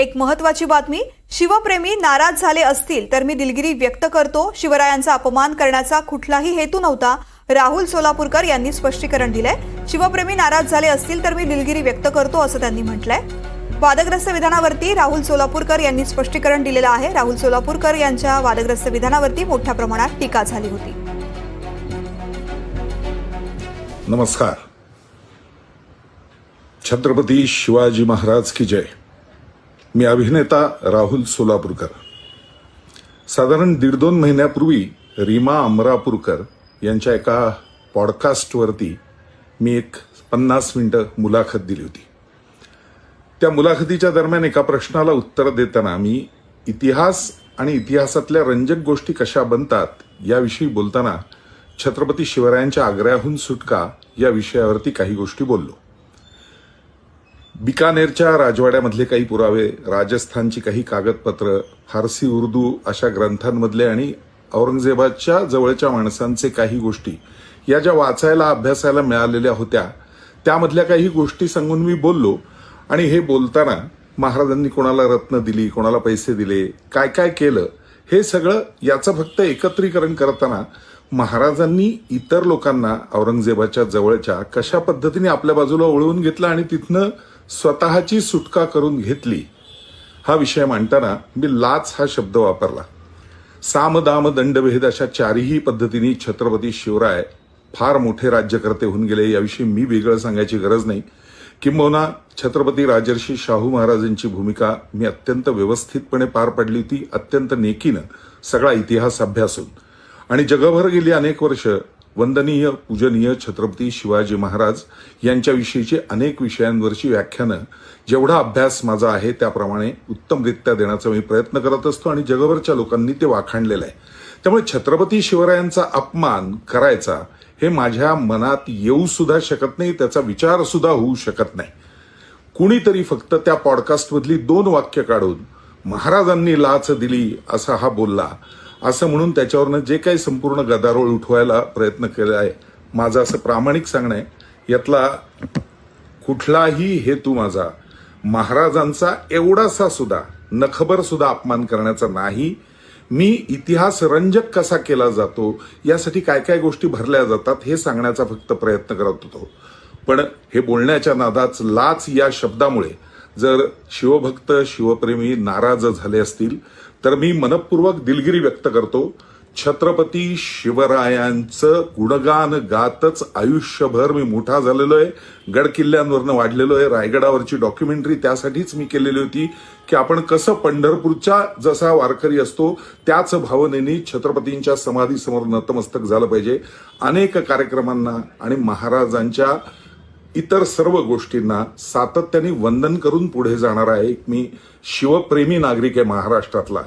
एक महत्वाची बातमी शिवप्रेमी नाराज झाले असतील तर मी दिलगिरी व्यक्त करतो. शिवरायांचा अपमान करण्याचा कुठलाही हेतू नव्हता. राहुल सोलापूरकर यांनी स्पष्टीकरण दिलंय. शिवप्रेमी नाराज झाले असतील तर मी दिलगिरी व्यक्त करतो असं त्यांनी म्हटलंय. वादग्रस्त विधानावरती राहुल सोलापूरकर यांनी स्पष्टीकरण दिलेलं आहे. राहुल सोलापूरकर यांच्या वादग्रस्त विधानावरती मोठ्या प्रमाणात टीका झाली होती. नमस्कार. छत्रपती शिवाजी महाराज की जय. मी अभिनेता राहुल सोलापूरकर. साधारण दीड दोन महिन्यापूर्वी रीमा अमरापूरकर यांच्या एका पॉडकास्टवरती मी एक पन्नास मिनटं मुलाखत दिली होती. त्या मुलाखतीच्या दरम्यान एका प्रश्नाला उत्तर देताना मी इतिहास आणि इतिहासातल्या रंजक गोष्टी कशा बनतात याविषयी बोलताना छत्रपती शिवरायांच्या आग्र्याहून सुटका या विषयावरती काही गोष्टी बोललो. बिकानेरच्या राजवाड्यामधले काही पुरावे राजस्थानची काही कागदपत्र फारसी उर्दू अशा ग्रंथांमधले आणि औरंगजेबाच्या जवळच्या माणसांचे काही गोष्टी या ज्या वाचायला अभ्यासायला मिळालेल्या होत्या त्यामधल्या काही गोष्टी सांगून मी बोललो. आणि हे बोलताना महाराजांनी कोणाला रत्न दिली कोणाला पैसे दिले काय काय केलं हे सगळं याचं फक्त एकत्रीकरण करताना महाराजांनी इतर लोकांना औरंगजेबाच्या जवळच्या कशा पद्धतीने आपल्या बाजूला ओळवून घेतलं आणि तिथनं स्वतःची सुटका करून घेतली हा विषय मांडताना मी लाच हा शब्द वापरला. साम दाम दंडभेद अशा चारही पद्धतीने छत्रपती शिवराय फार मोठे राज्यकर्ते होऊन गेले याविषयी मी वेगळं सांगायची गरज नाही. किंबहुना छत्रपती राजर्षी शाहू महाराजांची भूमिका मी अत्यंत व्यवस्थितपणे पार पाडली होती अत्यंत नेकीनं सगळा इतिहास अभ्यासून. आणि जगभर गेली अनेक वर्ष वंदनीय पूजनीय छत्रपती शिवाजी महाराज यांच्याविषयीची अनेक विषयांवरची व्याख्यानं जेवढा अभ्यास माझा आहे त्याप्रमाणे उत्तमरित्या देण्याचा मी प्रयत्न करत असतो आणि जगभरच्या लोकांनी ते वाखाणलेलं आहे. त्यामुळे छत्रपती शिवरायांचा अपमान करायचा हे माझ्या मनात येऊ सुद्धा शकत नाही त्याचा विचार सुद्धा होऊ शकत नाही. कुणीतरी फक्त त्या पॉडकास्टमधली दोन वाक्य काढून महाराजांनी लाच दिली असा हा बोलला. असं म्हणून त्याच्यावरनं जे काही संपूर्ण गदारोळ उठवायला प्रयत्न केला आहे माझं असं प्रामाणिक सांगणं आहे यातला कुठलाही हेतू माझा महाराजांचा एवढासा सुद्धा नखबर सुद्धा अपमान करण्याचा नाही. मी इतिहास रंजक कसा केला जातो यासाठी काय काय गोष्टी भरल्या जातात हे सांगण्याचा फक्त प्रयत्न करत होतो. पण हे बोलण्याच्या नादाच लाच या शब्दामुळे जर शिवभक्त शिवप्रेमी नाराज झाले असतील तर मी मनपूर्वक दिलगिरी व्यक्त करतो छत्रपती शिवरायांचं गुणगान गातच आयुष्यभर मी मोठा झालेलो आहे. गडकिल्ल्यांवरनं वाढलेलो आहे. रायगडावरची डॉक्युमेंटरी त्यासाठीच मी केलेली होती की आपण कसं पंढरपूरच्या जसा वारकरी असतो त्याच भावनेने छत्रपतींच्या समाधीसमोर नतमस्तक झालं पाहिजे. अनेक कार्यक्रमांना आणि महाराजांच्या इतर सर्व गोष्टींना सातत्याने वंदन करून पुढे जाणारा एक मी शिवप्रेमी नागरिक आहे महाराष्ट्रातला.